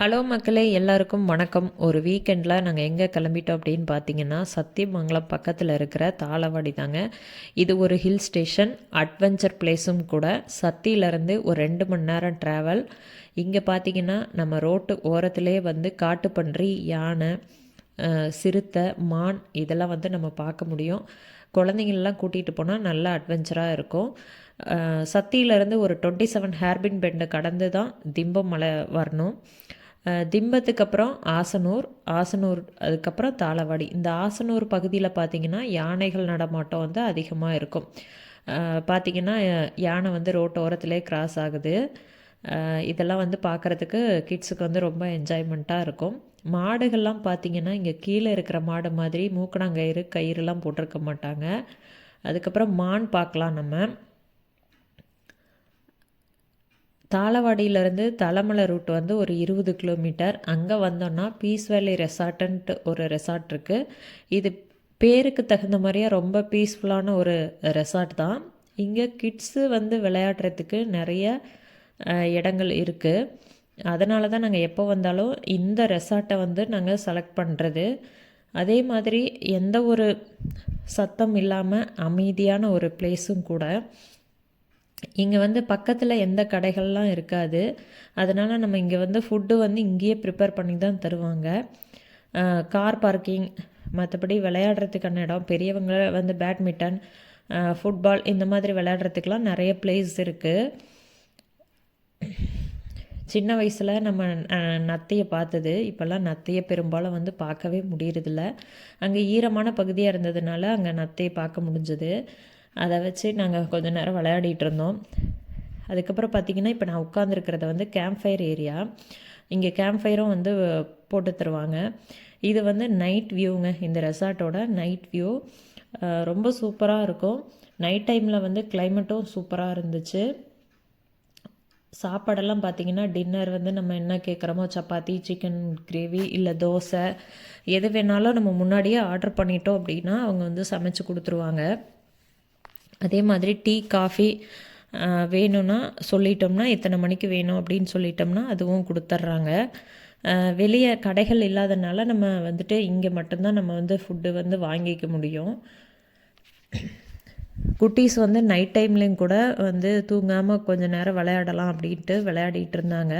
Hello மக்களே. எல்லாருக்கும் வணக்கம். ஒரு வீக்கெண்டில் நாங்கள் எங்கே கிளம்பிட்டோம் அப்படின்னு பார்த்தீங்கன்னா சத்தியமங்கலம் பக்கத்தில் இருக்கிற தாளவாடி தாங்க. இது ஒரு ஹில் ஸ்டேஷன் அட்வென்ச்சர் பிளேஸும் கூட. சத்தியிலேருந்து ஒரு ரெண்டு மணி நேரம் ட்ராவல் இங்கே பார்த்தீங்கன்னா நம்ம ரோட்டு ஓரத்துலேயே வந்து காட்டுப்பன்றி யானை சிறுத்தை மான் இதெல்லாம் வந்து நம்ம பார்க்க முடியும். குழந்தைங்களெலாம் கூட்டிகிட்டு போனால் நல்லா அட்வென்ச்சராக இருக்கும். சத்தியிலேருந்து ஒரு டுவெண்ட்டி செவன் ஹேர்பின் பெண்டை கடந்து தான் திம்பம் மலை வரணும். திம்பத்துக்கு அப்புறம் ஆசனூர் ஆசனூர் அதுக்கப்புறம் தாளவாடி. இந்த ஆசனூர் பகுதியில் பார்த்திங்கன்னா யானைகள் நடமாட்டம் வந்து அதிகமாக இருக்கும். பார்த்திங்கன்னா யானை வந்து ரோட்டோரத்திலே கிராஸ் ஆகுது. இதெல்லாம் வந்து பார்க்குறதுக்கு கிட்ஸுக்கு வந்து ரொம்ப என்ஜாய்மெண்ட்டாக இருக்கும். மாடுகள்லாம் பார்த்திங்கன்னா இங்கே கீழே இருக்கிற மாடு மாதிரி மூக்கணாங்கயிறு கயிறுலாம் போட்டிருக்க மாட்டாங்க. அதுக்கப்புறம் மான் பார்க்கலாம் நம்ம. தாளவாடியிலேருந்து தலைமலை ரூட் வந்து ஒரு இருபது கிலோமீட்டர். அங்கே வந்தோன்னா பீஸ் வேலி ரெசார்ட்டுன்ட்டு ஒரு ரெசார்ட் இருக்குது இது பேருக்கு தகுந்த மாதிரியே ரொம்ப பீஸ்ஃபுல்லான ஒரு ரெசார்ட் தான். இங்கே கிட்ஸு வந்து விளையாடுறதுக்கு நிறைய இடங்கள் இருக்குது அதனால தான் நாங்கள் எப்போ வந்தாலும் இந்த ரெசார்ட்டை வந்து நாங்கள் செலக்ட் பண்ணுறது அதே மாதிரி எந்த ஒரு சத்தம் இல்லாமல் அமைதியான ஒரு பிளேஸும் கூட. இங்கே வந்து பக்கத்தில் எந்த கடைகள்லாம் இருக்காது. அதனால் நம்ம இங்கே வந்து ஃபுட்டு வந்து இங்கேயே ப்ரிப்பேர் பண்ணி தான் தருவாங்க கார் பார்க்கிங் மற்றபடி விளையாடுறதுக்கான இடம் பெரியவங்க வந்து பேட்மிட்டன் ஃபுட்பால் இந்த மாதிரி விளையாடுறதுக்கெலாம் நிறைய பிளேஸ் இருக்குது சின்ன வயசில் நம்ம நத்தையை பார்த்தது. இப்போல்லாம் நத்தையை பெரும்பாலும் வந்து பார்க்கவே முடியறதில்ல. அங்கே ஈரமான பகுதியாக இருந்ததுனால அங்கே நத்தையை பார்க்க முடிஞ்சது. அதை வச்சு நாங்கள் கொஞ்ச நேரம் விளையாடிட்டு இருந்தோம். அதுக்கப்புறம் பார்த்திங்கன்னா இப்போ நான் உட்காந்துருக்கிறத வந்து கேம்ப் ஃபயர் ஏரியா இங்கே கேம்ப் ஃபயரும் வந்து போட்டு தருவாங்க. இது வந்து நைட் வியூங்க இந்த ரெசார்ட்டோட நைட் வியூ ரொம்ப சூப்பராக இருக்கும். நைட் டைமில் வந்து கிளைமேட்டும் சூப்பராக இருந்துச்சு. சாப்பாடெல்லாம் பார்த்திங்கன்னா டின்னர் வந்து நம்ம என்ன கேட்குறோமோ சப்பாத்தி சிக்கன் கிரேவி இல்லை தோசை எது வேணாலும் நம்ம முன்னாடியே ஆர்டர் பண்ணிட்டோம் அப்படின்னா அவங்க வந்து சமைச்சு கொடுத்துருவாங்க. அதே மாதிரி டீ காஃபி வேணும்னா சொல்லிட்டோம்னா இத்தனை மணிக்கு வேணும் அப்படின்னு சொல்லிட்டோம்னா அதுவும் கொடுத்துட்றாங்க. வெளியே கடைகள் இல்லாதனால நம்ம வந்துட்டு இங்கே மட்டும்தான் நம்ம வந்து ஃபுட்டு வந்து வாங்கிக்க முடியும். குட்டீஸ் வந்து நைட் டைம்லேயும் கூட வந்து தூங்காமல் கொஞ்சம் நேரம் விளையாடலாம் அப்படின்ட்டு விளையாடிட்டு இருந்தாங்க.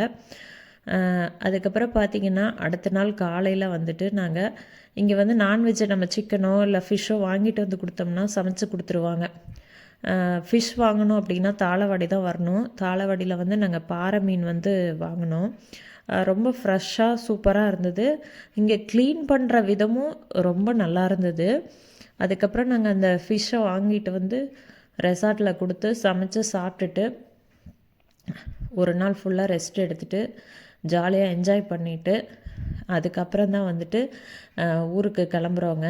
அதுக்கப்புறம் பார்த்திங்கன்னா அடுத்த நாள் காலையில் வந்துட்டு நாங்கள் இங்கே வந்து நான்வெஜ்ஜை நம்ம சிக்கனோ இல்லை ஃபிஷ்ஷோ வாங்கிட்டு வந்து கொடுத்தோம்னா சமைச்சு கொடுத்துருவாங்க. ஃபிஷ் வாங்கணும் அப்படின்னா தாளவாடி தான் வரணும். தாளவாடியில் வந்து நாங்கள் பாறை மீன் வந்து வாங்கினோம். ரொம்ப ஃப்ரெஷ்ஷாக சூப்பராக இருந்தது. இங்கே க்ளீன் பண்ணுற விதமும் ரொம்ப நல்லா இருந்தது. அதுக்கப்புறம் நாங்கள் அந்த ஃபிஷ்ஷை வாங்கிட்டு வந்து ரெசார்ட்டில் கொடுத்து சமைச்சு சாப்பிட்டுட்டு ஒரு நாள் ஃபுல்லாக ரெஸ்ட் எடுத்துகிட்டு ஜாலியாக என்ஜாய் பண்ணிவிட்டு அதுக்கப்புறம் தான் வந்துட்டு ஊருக்கு கிளம்புறவங்க.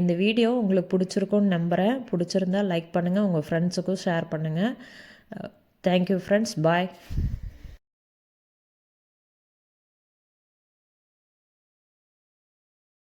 இந்த வீடியோ உங்களுக்கு பிடிச்சிருக்கும்னு நம்புகிறேன் பிடிச்சிருந்தா லைக் பண்ணுங்கள் உங்கள் ஃப்ரெண்ட்ஸுக்கும் ஷேர் பண்ணுங்கள் தேங்க்யூ ஃப்ரெண்ட்ஸ் பாய்